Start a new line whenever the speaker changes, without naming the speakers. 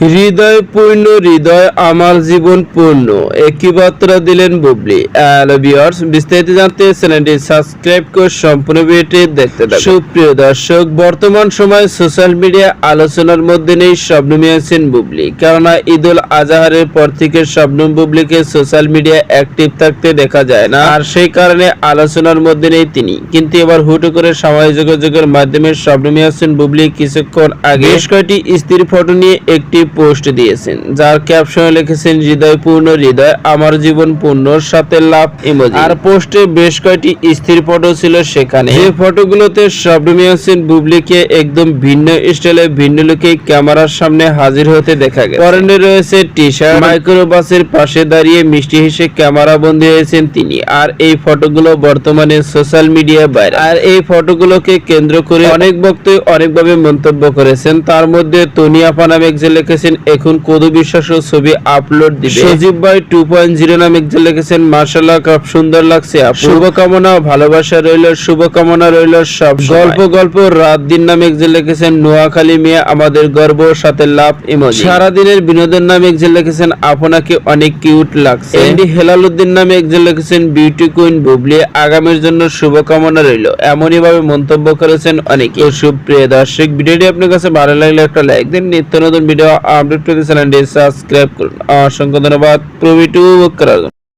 হৃদয় পূর্ণ হৃদয় আমার জীবন পূর্ণ। একই বার্তা দিলেন বুবলি। বিস্তারিত জানতে চ্যানেলটি সাবস্ক্রাইব করে সম্পূর্ণ ভিডিওটি দেখতে সুপ্রিয় দর্শক, বর্তমান সময় সোশ্যাল মিডিয়া আলোচনার মধ্যে নেই শবনম ইয়াসিন বুবলি। কেননা ঈদুল আজহারের পর থেকে শবনম বুবলিকে সোশ্যাল মিডিয়া অ্যাক্টিভ থাকতে দেখা যায় না। আর সেই কারণে আলোচনার মধ্যে নেই তিনি। কিন্তু এবার হুটো করে সামাজিক যোগাযোগের মাধ্যমে শবনম ইয়াসিন বুবলি কিছুক্ষণ আগে। বেশ কয়েকটি স্ত্রীর ফটো নিয়ে একটি পোস্ট দিয়েছেন, যার ক্যাপশনে লিখেছেন, হৃদয় পূর্ণ, হৃদয় আমার জীবন পূর্ণ, সাথে লাভ ইমোজি। আর পোস্টে বেশ কয়েকটি স্ত্রীর ফটো ছিল সেখানে। এই ফটোগুলোতে শবনম ইয়াসিন বুবলিকে একদম ভিন্ন স্টাইলে, ভিন্ন লুকে ক্যামেরার সামনে হাজির হতে দেখা গেছে। পরনে রয়েছে টি শার্ট মাইক্রোবাসের পাশে দাঁড়িয়ে মিষ্টি হেসে ক্যামেরা বন্দী হয়েছেন তিনি। আর এই ফটোগুলো বর্তমানে সোশ্যাল মিডিয়া বাইরে আর এই ফটোগুলোকে কেন্দ্র করে অনেক বক্তব্য অনেকভাবে মন্তব্য করেছেন। তার মধ্যে তনিয়া নামে একজন লিখেছেন এখন কদু বিশ্বাস ছবি আপলোড দিবে। সজীব ভাই টু পয়েন্ট জিরো নামে একজন লিখেছেন মার্শাল্লাহ খুব সুন্দর লাগছে। শুভকামনা ভালোবাসা রইল শুভকামনা রইল সব গল্প গল্প রাত দিন নামে একজন লিখেছেন নোয়াখালী মেয়ে আমাদের গর্ব সাথে লাভ ইমোজি। সারাদিনের বিনোদন নামে একজন লিখেছেন আপনাকে অনেক কিউট লাগছে। এন্ডি হেলালুদ্দিন নামে একজন লিখেছেন বিউটি কুইন বুবলি আগামীর জন্য শুভকামনা রইল। এমনই ভাবে মন্তব্য করেছেন অনেকে। সুপ্রিয় দর্শক ভিডিওটি আপনার কাছে ভালো লাগলে একটা লাইক দিন। নিত্য নতুন ভিডিও আপডেট পেতে চ্যানেলটি সাবস্ক্রাইব করুন অসংখ্য ধন্যবাদ প্রভিটু করার জন্য।